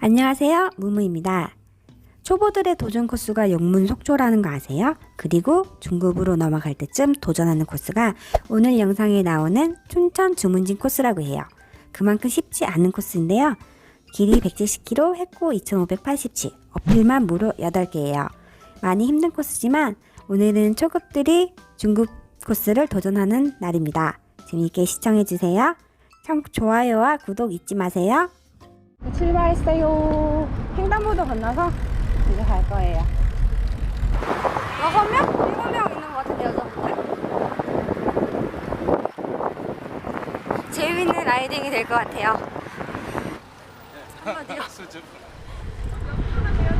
안녕하세요. 무무입니다. 초보들의 도전 코스가 영문 속초라는 거 아세요? 그리고 중급으로 넘어갈 때쯤 도전하는 코스가 오늘 영상에 나오는 춘천 주문진 코스라고 해요. 그만큼 쉽지 않은 코스인데요. 길이 170km, 획고 2587, 어필만 무려 8개예요. 많이 힘든 코스지만 오늘은 초급들이 중급 코스를 도전하는 날입니다. 재미있게 시청해주세요. 청, 좋아요와 구독 잊지 마세요. 출발했어요. 횡단보도 건너서 이제 갈 거예요. 여섯 명? 일곱 명 있는 것 같은데 여자분들? 재밌는 라이딩이 될 것 같아요. 한마디로.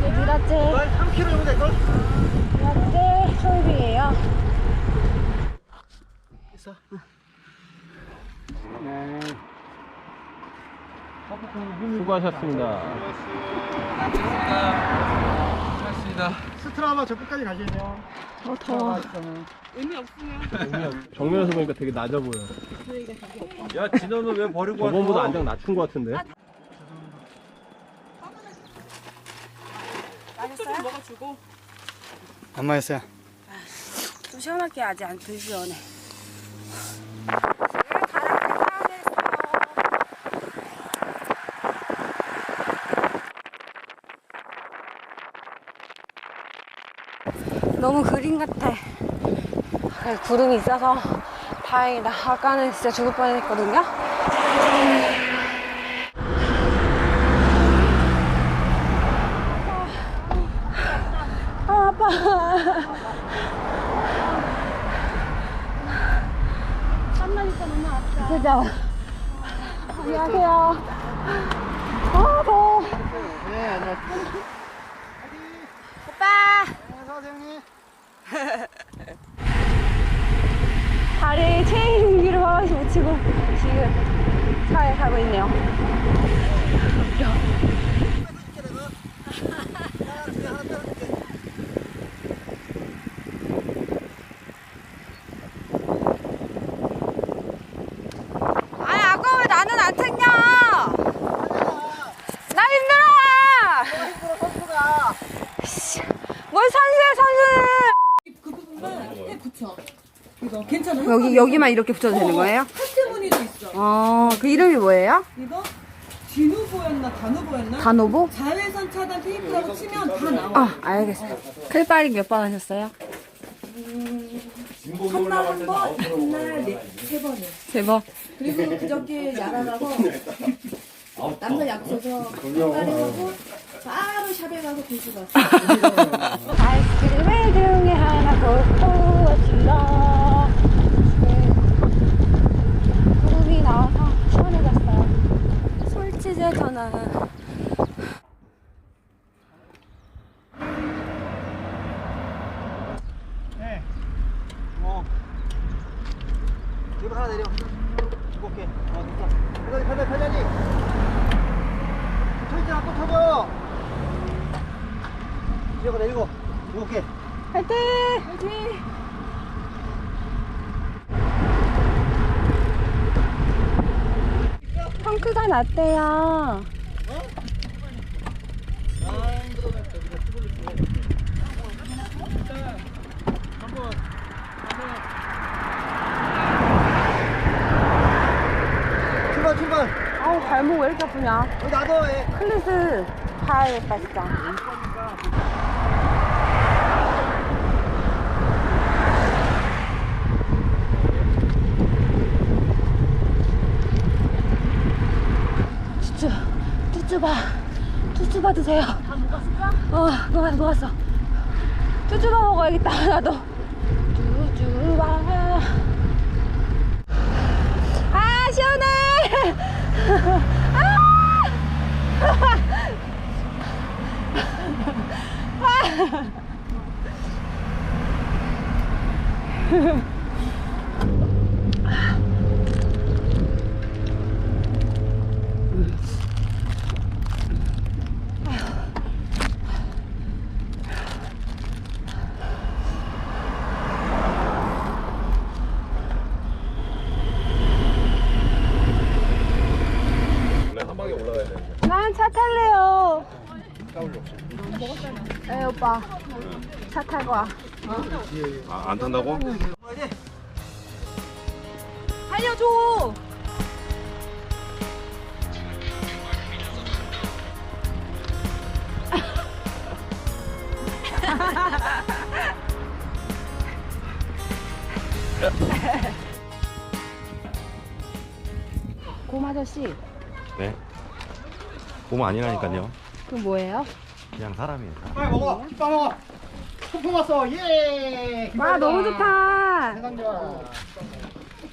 네, 미라제. 3km 정도 될걸? 미라제 솔비예요. 있어. 수고하셨습니다. 스트라바 저 끝까지 가셔야 돼요. 어, 더워. 정면에서 보니까 되게 낮아 보여. 야 진호는 왜 버리고 저번보다 왔어? 안장 낮춘 것 같은데? 안 마셨어요. 좀 시원하게 아직 안덜 시원해. 너무 그림 같아. 아, 구름이 있어서 다행이다. 아까는 진짜 죽을 뻔했거든요. 아, 아파. 그죠? 안녕하세요. 아, 더워. 네, 안녕하세요. 오빠! 선생님. 다리 체인 기를 하나씩 붙이고 지금 차에 가고 있네요. 아니 아까 왜 나는 안 챙겨? 나 힘들어. 씨, 뭘 선수해 선수? 이거 괜찮아요? 여기 여기만 이렇게 붙여도 되는 거예요? 카테무늬도 있어. 어, 그 이름이 뭐예요? 이거 진우보였나 단우보였나? 단오보? 자외선 차단 테이프라고 치면 다 나와. 아, 알겠어요. 클바링 몇 번 하셨어요? 첫날 한 번, 이날 네, 세 번이요. 세 번. 그리고 그저께 야간하고 남자 약속서 클바링하고 바로 샵에 가서 도시 갔어. 아이스크림의 중에 하나 고구워질러 구름이 나와서 시원해졌어요. 솔치제 저는 네. 어. 이거 하나 내려. 무겁게. 어, 됐어. 편하게, 편하게, 편하게. 천천히 앞으로 쳐줘. 이거 내리고. 무겁게. 화이팅! 펑크가 났대요. 출발, 출발. 아우 발목 왜 이렇게 아프냐? 여기 놔둬, 예. 클리스 봐야겠다 진짜. 먹어봐 쭈쭈바 드세요 다 먹었어? 어 그만 먹었어 쭈쭈바 먹어야겠다 나도 쭈쭈바 아 시원해 아! 아! 에 오빠 차 타고 와. 아, 안 탄다고? 살려줘. 곰 아저씨, 네. 봄 아니라니까요. 그 뭐예요? 그냥 사람이에요. 사람. 빨리 먹어. 김밥 먹어. 소풍 왔어. 예. 와 너무 좋다. 세상 좋아.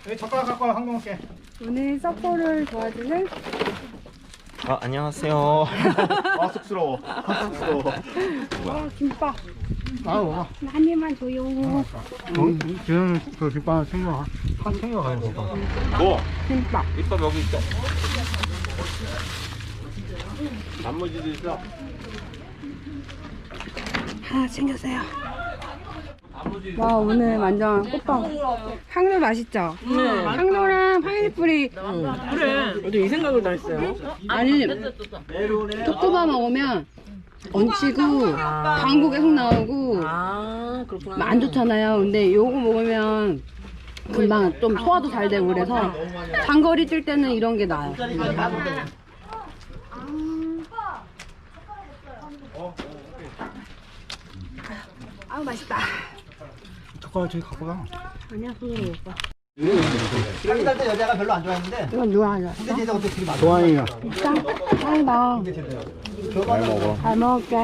여기 젓가락 갖고 와. 한번 먹게. 오늘 서포를 도와주는 아, 안녕하세요. 아 쑥스러워. 아 쑥스러워. 어, 김밥 아 먹어. 한 입만 줘요. 지금 그 김밥 챙겨. 한 챙겨 가야 돼. 뭐? 김밥. 밑밥 여기 있어. 단무지도 있어. 하나 챙겼어요. 와 오늘 완전 꽃빵. 향도 맛있죠? 네. 향도랑 파인애플이 그래. 어제 이 생각을 다 했어요. 아니 톡 꼽아 먹으면 얹히고 광고 계속 나오고 아, 그렇구나. 안 좋잖아요. 근데 요거 먹으면 금방 좀 소화도 잘 되고 그래서 장거리 뛸 때는 이런 게 나아요. 아우 맛있다. 젓가락 저기 갖고 가. 아니야 손으로 먹어. 여자가 별로 안 좋아했는데. 이건 누가 하냐? 근데 쟤가 어떻게 되게 많아. 좋아해요. 아이다. 잘 먹어. 잘 먹을게.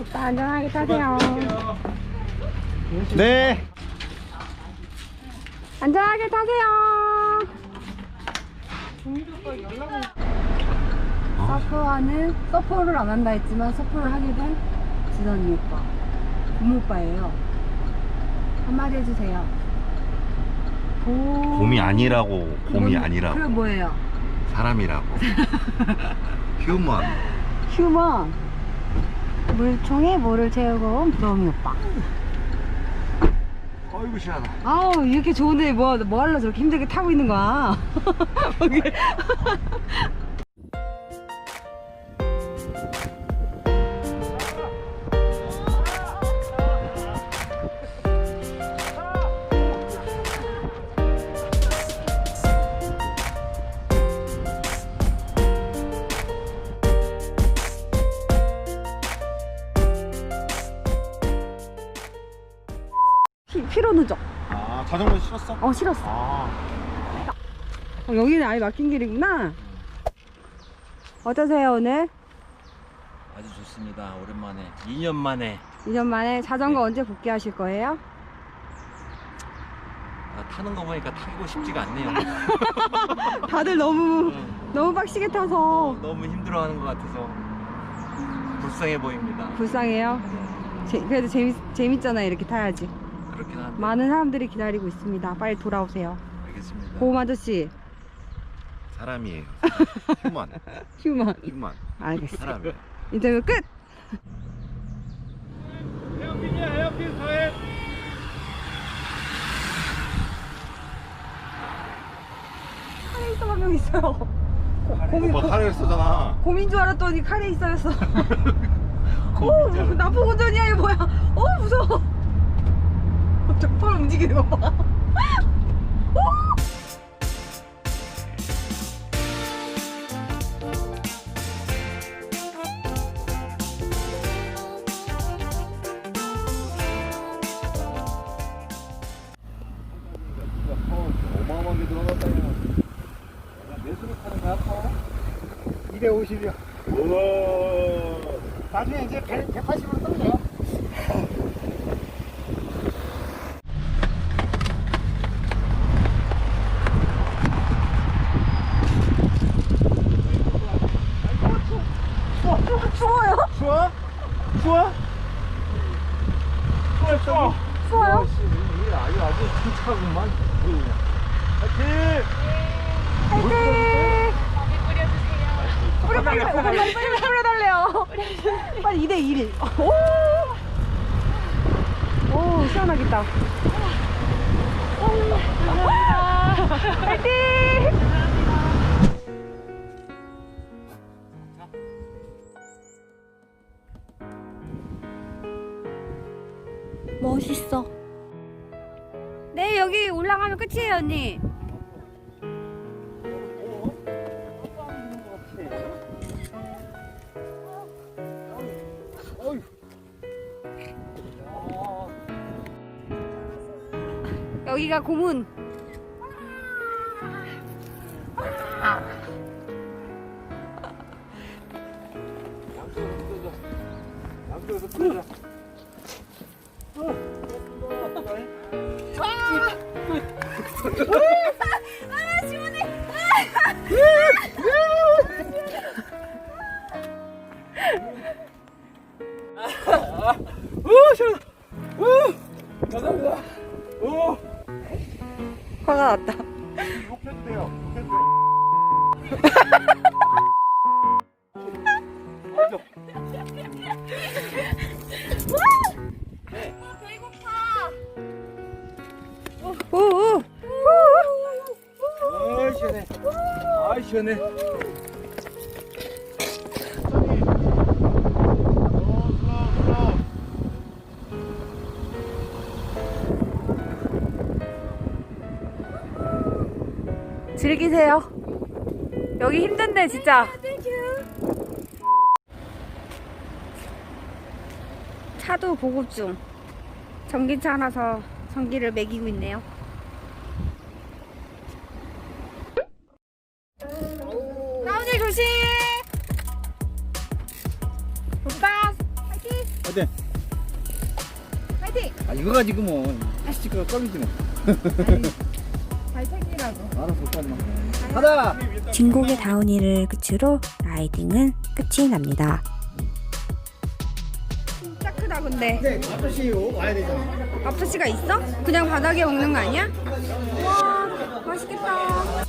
오빠 안전하게 타세요. 네. 안전하게 타세요. 서퍼하는 서퍼를 안 한다 했지만 서퍼를 하게 된 지선이 오빠, 고모 오빠예요. 한마디 해주세요. 고... 봄이 아니라고, 봄이 그건- 아니라고. 그게 뭐예요? 사람이라고. 휴먼. 휴먼. 물총에 물을 채우고 온 부러움이 오빠. 어이구, 시원하다. 아우 이렇게 좋은데 뭐, 뭐 하려 저렇게 힘들게 타고 있는 거야 거기. 아 자전거 실었어? 어 싫었어 아. 어, 여기는 아예 막힌 길이구나 어떠세요 오늘? 아주 좋습니다. 오랜만에 2년 만에 2년 만에 자전거 네. 언제 복귀하실 거예요? 아, 타는 거 보니까 타기고 싶지가 않네요. 다들 너무 음, 너무 빡시게 어, 타서 너무 힘들어하는 것 같아서 불쌍해 보입니다. 불쌍해요 제- 그래도 재밌, 재밌잖아요 이렇게 타야지 그렇긴 한데 많은 사람들이 기다리고 있습니다 빨리 돌아오세요 알겠습니다. 고음 아저씨 사람이에요. 휴먼. 휴먼 휴먼. 알겠어 사람이에요. 인터뷰 끝! 카레 있어 한명 있어요 고- 오빠 카레를 쓰잖아. 곰인 줄 알았더니 카레 있어였어 어 나쁜 운전이야 이거 뭐야 움직이는 거 봐 어마어마하게 들어갔다, 야. 250이야. 우와. 나중에 이제 100, 180으로 떨어져. 추워요? 칭찬구만 보이냐 파이팅! 파이팅! 뿌려 뿌려 뿌려 뿌려 달래요 빨리 2대 1 오! 오 시원하겠다 파이팅! 멋있어. 네, 여기 올라가면 끝이에요, 언니. 여기가 고문. 화가 났다. 오, 시원해. 아 시원해. 즐기세요. 여기 힘든데 진짜. 차도 보급 중. 전기차라서 전기를 매기고 있네요. 파이팅. 어때? 파이팅. 아 이거 가지고 뭐 스티커가 꺼리지 뭐. 잘 챙기라고. 알았어, 오빠 가자. 진곡의 다운이를 끝으로 라이딩은 끝이 납니다. 진짜 크다 근데. 네, 아저씨 와야 되잖아. 아프시가 있어? 그냥 바닥에 먹는 거 아니야? 와 맛있겠다.